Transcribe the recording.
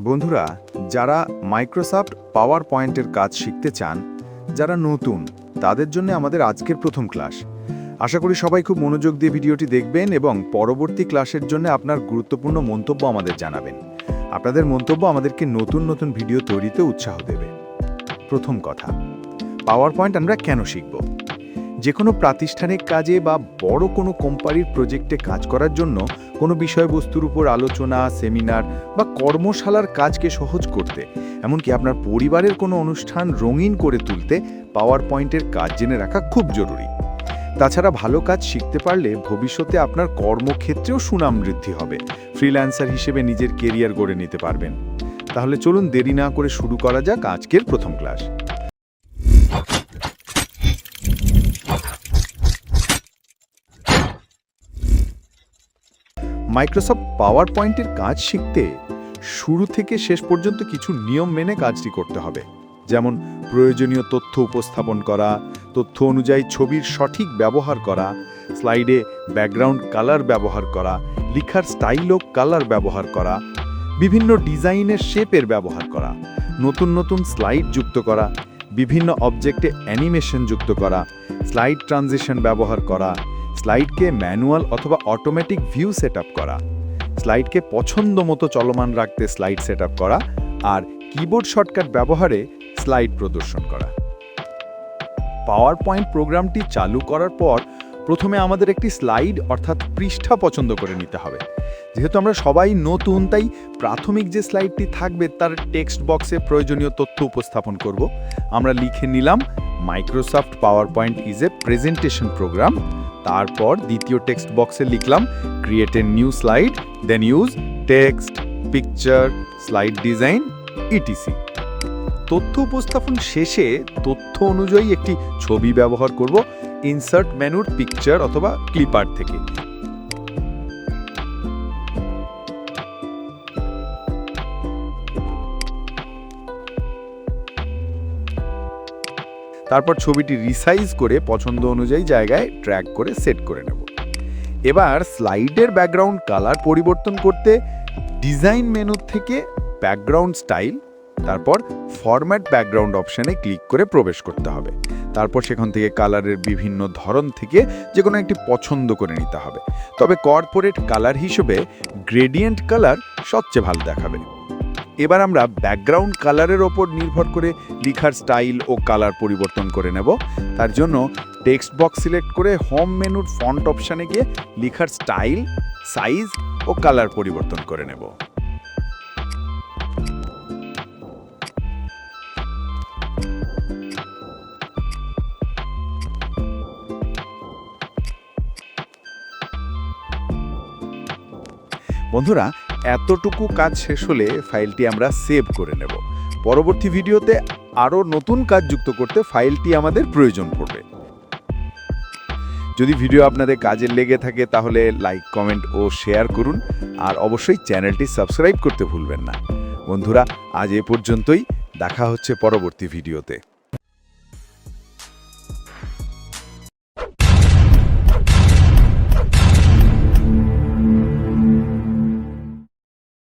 বন্ধুরা, যারা মাইক্রোসফট পাওয়ার পয়েন্টের কাজ শিখতে চান, যারা নতুন, তাদের জন্য আমাদের আজকের প্রথম ক্লাস আশা করি সবাই খুব মনোযোগ দিয়ে ভিডিওটি দেখবেন এবং পরবর্তী ক্লাসের জন্য আপনার গুরুত্বপূর্ণ মন্তব্য আমাদের জানাবেন। আপনাদের মন্তব্য আমাদেরকে নতুন নতুন ভিডিও তৈরিতে উৎসাহ দেবে। প্রথম কথা পাওয়ার পয়েন্ট আমরা কেন শিখব? যে কোনো প্রাতিষ্ঠানিক কাজে বা বড় কোনো কোম্পানির প্রজেক্টে কাজ করার জন্য কোনো বিষয়বস্তুর উপর আলোচনা সেমিনার বা কর্মশালার কাজকে সহজ করতে, এমনকি আপনার পরিবারের কোনো অনুষ্ঠান রঙিন করে তুলতে পাওয়ার পয়েন্টের কাজ জেনে রাখা খুব জরুরি। তাছাড়া ভালো কাজ শিখতে পারলে ভবিষ্যতে আপনার কর্মক্ষেত্রেও সুনাম বৃদ্ধি হবে। ফ্রিল্যান্সার হিসেবে নিজের কেরিয়ার গড়ে নিতে পারবেন। তাহলে চলুন দেরি না করে শুরু করা যাক আজকের প্রথম ক্লাস মাইক্রোসফট পাওয়ার পয়েন্টের কাজ শিখতে শুরু থেকে শেষ পর্যন্ত কিছু নিয়ম মেনে কাজটি করতে হবে। যেমন প্রয়োজনীয় তথ্য উপস্থাপন করা, তথ্য অনুযায়ী ছবির সঠিক ব্যবহার করা, স্লাইডে ব্যাকগ্রাউন্ড কালার ব্যবহার করা, লিখার স্টাইল ও কালার ব্যবহার করা, বিভিন্ন ডিজাইনের শেপের ব্যবহার করা, নতুন নতুন স্লাইড যুক্ত করা, বিভিন্ন অবজেক্টে অ্যানিমেশন যুক্ত করা, স্লাইড ট্রানজিশন ব্যবহার করা স্লাইডকে ম্যানুয়াল অথবা অটোমেটিক ভিউ সেট করা, স্লাইডকে পছন্দ মতো চলমান রাখতে স্লাইড সেট করা আর কিবোর্ড শর্টকাট ব্যবহারে স্লাইড প্রদর্শন করা। পাওয়ার পয়েন্ট প্রোগ্রামটি চালু করার পর প্রথমে আমাদের একটি স্লাইড অর্থাৎ পৃষ্ঠা পছন্দ করে নিতে হবে। যেহেতু আমরা সবাই নতুন, তাই প্রাথমিক যে স্লাইডটি থাকবে তার টেক্সট বক্সে প্রয়োজনীয় তথ্য উপস্থাপন করব। আমরা লিখে নিলাম Microsoft PowerPoint is a presentation program তারপর দ্বিতীয় টেক্সট বক্সে লিখলাম create a new slide then use text picture slide design ETC তথ্য উপস্থাপন শেষে তথ্য অনুযায়ী একটি ছবি ব্যবহার করব ইনসার্ট মেনুর পিকচার অথবা ক্লিপার থেকে। তারপর ছবিটি রিসাইজ করে পছন্দ অনুযায়ী জায়গায় ট্র্যাক করে সেট করে নেব। এবার স্লাইডের ব্যাকগ্রাউন্ড কালার পরিবর্তন করতে ডিজাইন মেনু থেকে ব্যাকগ্রাউন্ড স্টাইল তারপর ফরম্যাট ব্যাকগ্রাউন্ড অপশানে ক্লিক করে প্রবেশ করতে হবে। তারপর সেখান থেকে কালারের বিভিন্ন ধরন থেকে যে কোনো একটি পছন্দ করে নিতে হবে। তবে কর্পোরেট কালার হিসেবে গ্রেডিয়েন্ট কালার সবচেয়ে ভালো দেখাবে। এবার আমরা ব্যাকগ্রাউন্ড কালারের ওপর নির্ভর করে লিখার স্টাইল ও কালার পরিবর্তন করে নেব। তার জন্য টেক্সট বক্স সিলেক্ট করে হোম মেনুর ফন্ট অপশানে গিয়ে লিখার স্টাইল সাইজ ও কালার পরিবর্তন করে নেব। বন্ধুরা এতটুকু কাজ শেষ হলে ফাইলটি আমরা সেভ করে নেব। পরবর্তী ভিডিওতে আরও নতুন কাজ যুক্ত করতে ফাইলটি আমাদের প্রয়োজন পড়বে। যদি ভিডিও আপনাদের কাজে লেগে থাকে তাহলে লাইক, কমেন্ট ও শেয়ার করুন আর অবশ্যই চ্যানেলটি সাবস্ক্রাইব করতে ভুলবেন না। বন্ধুরা, আজ এ পর্যন্তই। দেখা হচ্ছে পরবর্তী ভিডিওতে।